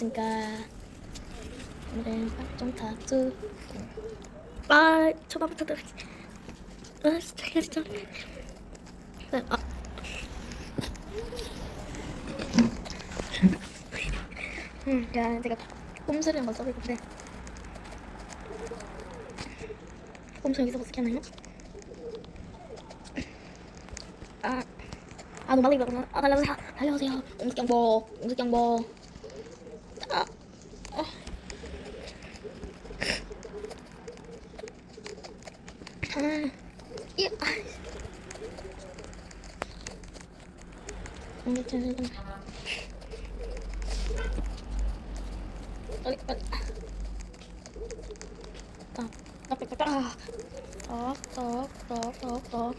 안녕하십니까. 오늘은 박종 타투. 아, 초반부터 들어. 아, 진짜, 진짜. 네, 아. 음, 야, 제가 꼼수를 한번 써볼 건데. 꼼수 여기서 어떻게 하나요? 아, 아, 너무 빨리 가구나. 아, 달려오세요. 달려오세요. 옹숙경보, 옹숙경보. 아, 어. 아, 이, 아. 옹숙경, 빨리, 빨리. 딱, 딱, 딱, 딱, 딱. 딱, 딱, 딱.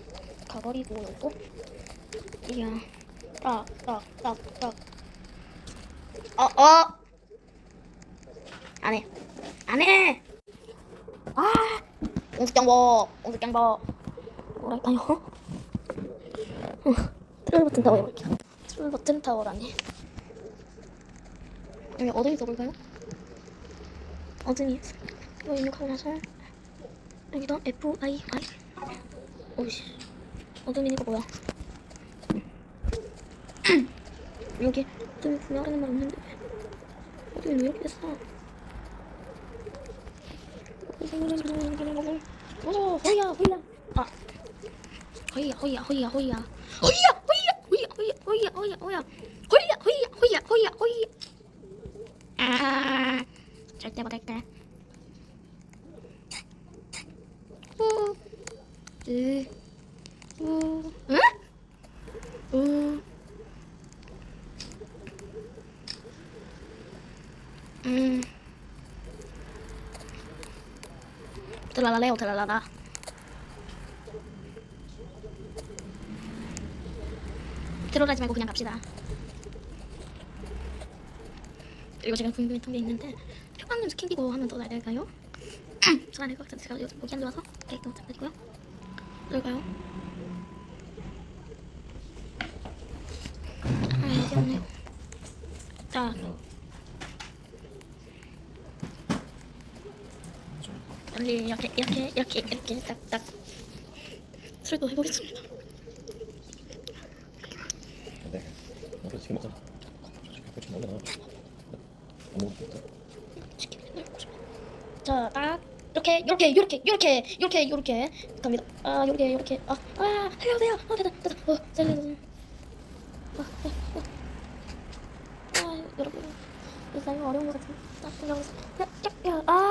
가버리고 요거. 이야, 딱, 딱, 딱, 딱. 어, 어. 안 해. 안 해. 아, 옹숙경보, 옹숙경보. 뭐랄까요? 트롤 버튼 타워 해볼게요. 트롤 버튼 타워라니. 여기 어둠이 써볼까요? 어둠이 이거 입력하고 나서 여기다 F I I 오이씨 어둠이니까 뭐야? 여기 어둠이 분명하는 말 없는데 어둠이 왜 이렇게 됐어? 맞아 호이야 호이야 아 호이야 호이야 호이야 호이야 호이야 호이야 호이야 호이야 호이야 호이야 호이야 호이야 호이야 호이야 아 절대 못할게 우, 으, 우, 응? 우, 음. 들라라 레오 들라라라. 들어가지 말고 그냥 갑시다. 그리고 제가 궁금했던 게 있는데 표방님 스킨 끼고 하면 더 나야 될까요? 전화될 것 같은데 제가 요즘 목이 안 좋아서 케이크 못 잡고요. 들어가요. 아 여기 없네요. 자. 빨리 이렇게 이렇게 이렇게 이렇게 딱딱 술도 해보겠습니다. 네. 나도 지금 먹자. 그렇게 먹나? 안 먹었다. 치킨 맨날 싶어. 자, 딱 이렇게 이렇게 이렇게 이렇게 이렇게 이렇게 갑니다. 아, 이렇게 이렇게 아, 아, 살려주세요. 아, 됐다, 됐다. 어, 살려주세요. 아, 아, 아. 아, 여러분, 이 사람 어려운 것 같은. 딱 생각해서 야, 야, 야, 아,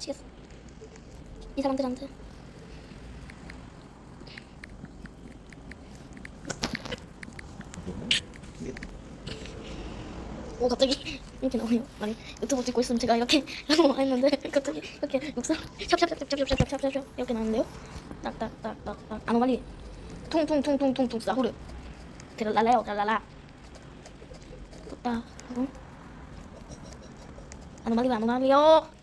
마치겠어. 이 사람들한테. 오 갑자기 이렇게 나오네요. 아니 유튜브 찍고 있으면 제가 이렇게 하고 했는데 갑자기 이렇게 육사 샵샵샵샵샵샵샵샵 이렇게 나오는데요. 딱딱딱딱딱 아노말리 퉁퉁퉁퉁퉁퉁 사후르 들랄라요 들랄라 딱 하고 아노말리 아노말리요.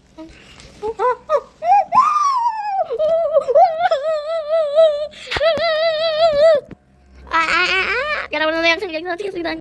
Karena benar-benar yang saya bilang,